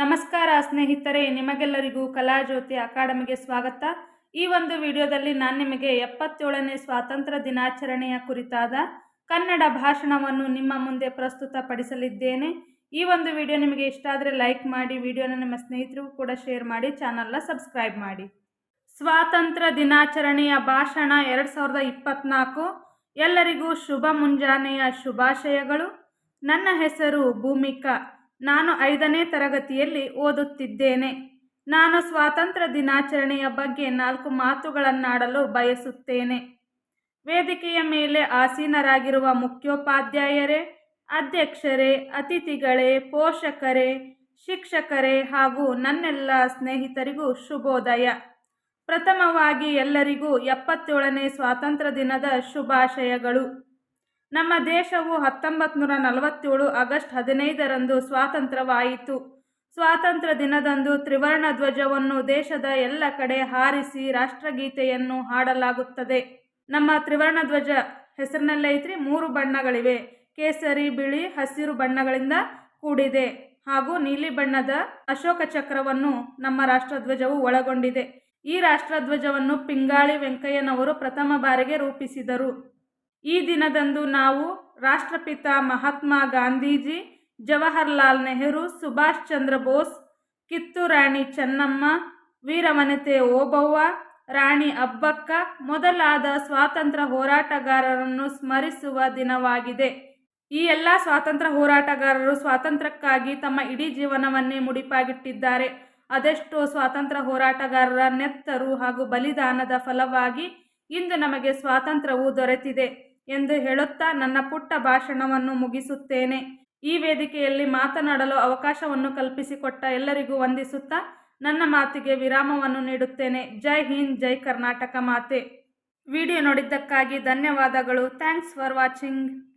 ನಮಸ್ಕಾರ ಸ್ನೇಹಿತರೆ, ನಿಮಗೆಲ್ಲರಿಗೂ ಕಲಾಜ್ಯೋತಿ ಅಕಾಡೆಮಿಗೆ ಸ್ವಾಗತ. ಈ ಒಂದು ವಿಡಿಯೋದಲ್ಲಿ ನಾನು ನಿಮಗೆ ಎಪ್ಪತ್ತೇಳನೇ ಸ್ವಾತಂತ್ರ್ಯ ದಿನಾಚರಣೆಯ ಕುರಿತಾದ ಕನ್ನಡ ಭಾಷಣವನ್ನು ನಿಮ್ಮ ಮುಂದೆ ಪ್ರಸ್ತುತಪಡಿಸಲಿದ್ದೇನೆ. ಈ ಒಂದು ವಿಡಿಯೋ ನಿಮಗೆ ಇಷ್ಟ ಆದರೆ ಲೈಕ್ ಮಾಡಿ, ವಿಡಿಯೋನ ನಿಮ್ಮ ಸ್ನೇಹಿತರಿಗೂ ಕೂಡ ಶೇರ್ ಮಾಡಿ, ಚಾನಲ್ನ ಸಬ್ಸ್ಕ್ರೈಬ್ ಮಾಡಿ. ಸ್ವಾತಂತ್ರ್ಯ ದಿನಾಚರಣೆಯ ಭಾಷಣ ಎರಡು ಸಾವಿರದ ಇಪ್ಪತ್ತ್ನಾಲ್ಕು ಎಲ್ಲರಿಗೂ ಶುಭ ಮುಂಜಾನೆಯ ಶುಭಾಶಯಗಳು. ನನ್ನ ಹೆಸರು ಭೂಮಿಕಾ. ನಾನು ಐದನೇ ತರಗತಿಯಲ್ಲಿ ಓದುತ್ತಿದ್ದೇನೆ. ನಾನು ಸ್ವಾತಂತ್ರ್ಯ ದಿನಾಚರಣೆಯ ಬಗ್ಗೆ ನಾಲ್ಕು ಮಾತುಗಳನ್ನಾಡಲು ಬಯಸುತ್ತೇನೆ. ವೇದಿಕೆಯ ಮೇಲೆ ಆಸೀನರಾಗಿರುವ ಮುಖ್ಯೋಪಾಧ್ಯಾಯರೇ, ಅಧ್ಯಕ್ಷರೇ, ಅತಿಥಿಗಳೇ, ಪೋಷಕರೇ, ಶಿಕ್ಷಕರೇ ಹಾಗೂ ನನ್ನೆಲ್ಲ ಸ್ನೇಹಿತರಿಗೂ ಶುಭೋದಯ. ಪ್ರಥಮವಾಗಿ ಎಲ್ಲರಿಗೂ ಎಪ್ಪತ್ತೇಳನೇ ಸ್ವಾತಂತ್ರ್ಯ ದಿನದ ಶುಭಾಶಯಗಳು. ನಮ್ಮ ದೇಶವು ಹತ್ತೊಂಬತ್ತು ನೂರ ನಲವತ್ತೇಳು ಆಗಸ್ಟ್ ಹದಿನೈದರಂದು ಸ್ವಾತಂತ್ರ್ಯವಾಯಿತು. ಸ್ವಾತಂತ್ರ್ಯ ದಿನದಂದು ತ್ರಿವರ್ಣ ಧ್ವಜವನ್ನು ದೇಶದ ಎಲ್ಲ ಕಡೆ ಹಾರಿಸಿ ರಾಷ್ಟ್ರಗೀತೆಯನ್ನು ಹಾಡಲಾಗುತ್ತದೆ. ನಮ್ಮ ತ್ರಿವರ್ಣ ಧ್ವಜ ಹೆಸರಿನಲ್ಲೇ ಐತ್ರಿ, ಮೂರು ಬಣ್ಣಗಳಿವೆ. ಕೇಸರಿ, ಬಿಳಿ, ಹಸಿರು ಬಣ್ಣಗಳಿಂದ ಕೂಡಿದೆ. ಹಾಗೂ ನೀಲಿ ಬಣ್ಣದ ಅಶೋಕ ಚಕ್ರವನ್ನು ನಮ್ಮ ರಾಷ್ಟ್ರಧ್ವಜವು ಒಳಗೊಂಡಿದೆ. ಈ ರಾಷ್ಟ್ರಧ್ವಜವನ್ನು ಪಿಂಗಾಳಿ ವೆಂಕಯ್ಯನವರು ಪ್ರಥಮ ಬಾರಿಗೆ ರೂಪಿಸಿದರು. ಈ ದಿನದಂದು ನಾವು ರಾಷ್ಟ್ರಪಿತ ಮಹಾತ್ಮ ಗಾಂಧೀಜಿ, ಜವಾಹರ್ಲಾಲ್ ನೆಹರು, ಸುಭಾಷ್ ಚಂದ್ರ ಬೋಸ್ ಕಿತ್ತೂರಾಣಿ ಚೆನ್ನಮ್ಮ, ವೀರವನಿತೆ ಓಬವ್ವ, ರಾಣಿ ಅಬ್ಬಕ್ಕ ಮೊದಲಾದ ಸ್ವಾತಂತ್ರ್ಯ ಹೋರಾಟಗಾರರನ್ನು ಸ್ಮರಿಸುವ ದಿನವಾಗಿದೆ. ಈ ಎಲ್ಲ ಸ್ವಾತಂತ್ರ್ಯ ಹೋರಾಟಗಾರರು ಸ್ವಾತಂತ್ರ್ಯಕ್ಕಾಗಿ ತಮ್ಮ ಇಡೀ ಜೀವನವನ್ನೇ ಮುಡಿಪಾಗಿಟ್ಟಿದ್ದಾರೆ. ಅದೆಷ್ಟೋ ಸ್ವಾತಂತ್ರ್ಯ ಹೋರಾಟಗಾರರ ನೆತ್ತರು ಹಾಗೂ ಬಲಿದಾನದ ಫಲವಾಗಿ ಇಂದು ನಮಗೆ ಸ್ವಾತಂತ್ರ್ಯವು ದೊರೆತಿದೆ. ಎಂದು ಹೇಳುತ್ತಾ ನನ್ನ ಪುಟ್ಟ ಭಾಷಣವನ್ನು ಮುಗಿಸುತ್ತೇನೆ. ಈ ವೇದಿಕೆಯಲ್ಲಿ ಮಾತನಾಡಲು ಅವಕಾಶವನ್ನು ಕಲ್ಪಿಸಿಕೊಟ್ಟ ಎಲ್ಲರಿಗೂ ವಂದಿಸುತ್ತಾ ನನ್ನ ಮಾತಿಗೆ ವಿರಾಮವನ್ನು ನೀಡುತ್ತೇನೆ. ಜೈ ಹಿಂದ್, ಜೈ ಕರ್ನಾಟಕ ಮಾತೆ. ವಿಡಿಯೋ ನೋಡಿದ್ದಕ್ಕಾಗಿ ಧನ್ಯವಾದಗಳು. Thanks for watching.